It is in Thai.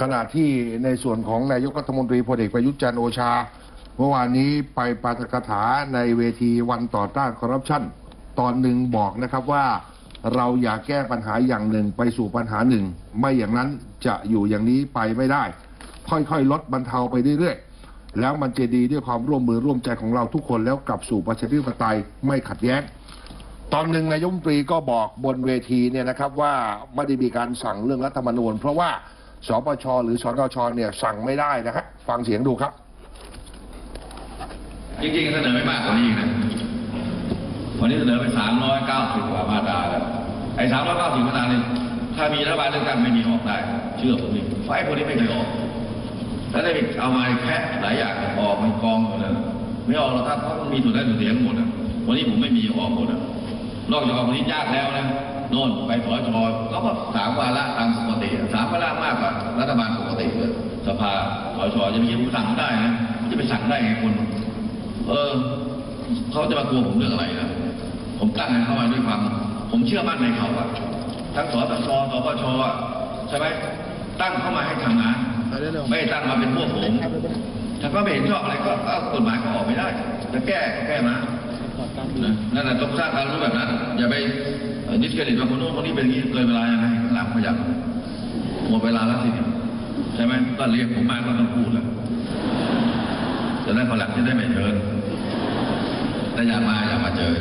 ขณะที่ในส่วนของนายกรัฐมนตรีพลเอกประยุทธ์จันทร์โอชา เมื่อวานนี้ไปปาฐกถาในเวทีวันต่อต้านคอร์รัปชันตอนหนึ่งบอกนะครับว่าเราอยากแก้ปัญหาอย่างหนึ่งไปสู่ปัญหาหนึ่ง ไม่อย่างนั้นจะอยู่อย่างนี้ไปไม่ได้ ค่อยๆ ลดบรรเทาไปเรื่อยๆ แล้วมันจะดีด้วยความร่วมมือร่วมใจของเราทุกคนแล้วกลับสู่ประชาธิปไตยไม่ขัดแย้ง ตอนหนึ่งนายมตรีก็บอกบนเวทีเนี่ยนะครับว่าไม่ได้มีการสั่งเรื่องรัฐธรรมนูญเพราะว่า สปชหรือสนชเนี่ยสั่งไม่ได้นะครับฟังเสียงดูครับ จริงๆเสนอไม่มากกว่านี้นะวันนี้เสนอไปสามร้อยเก้าสิบกว่ามาตราแล้วไอ้สามร้อยเก้าสิบมาตราเนี่ยถ้ามีรัฐบาลเลือกตั้งไม่มีออกได้ เชื่อผมดิไฟพวกนี้ไม่เคยออกแล้วได้เอามาแค่หลายอย่างออกมันกองหมดเลยไม่ออกหรอกครับเพราะมันมีส่วนได้ส่วนเสียหมดอะวันนี้ผมไม่มีออกหมดอะนอกจากออกวันนี้ยากแล้วนะโน่นไปสชเขาก็สามวาระตามปกติสามวากกว่ารัฐบาลปกติเลยสภาสชจะมีผู้สั่งได้นะจะไปสั่งได้ไงคุณเออเขาจะมากลัวผมเรื่องอะไรนะผมตั้งให้เขามาด้วยความผมเชื่อมั่นในเขาอะทั้งสตชสปชอะใช่ไหมตั้งเข้ามาให้ทำงานไม่ตั้งมาเป็นพวกผมถ้าก็ไม่เห็นชอบอะไรก็เอากฎหมายก็ออกไม่ได้จะแก้ก็แก้มานะนั่นแหละต้องสร้างการรู้แบบนั้น อย่าไปดิสเครดิตว่าคนโน้นคนนี้เป็นอย่างนี้เกินเวลายังไงหลังพยัก หมดเวลาแล้วสิใช่ไหมก็เรียกผมมาก็ต้องพูดแล้วจะได้ขอหลังจะได้ไม่เชิญแต่อยากมาอยากมาเจอ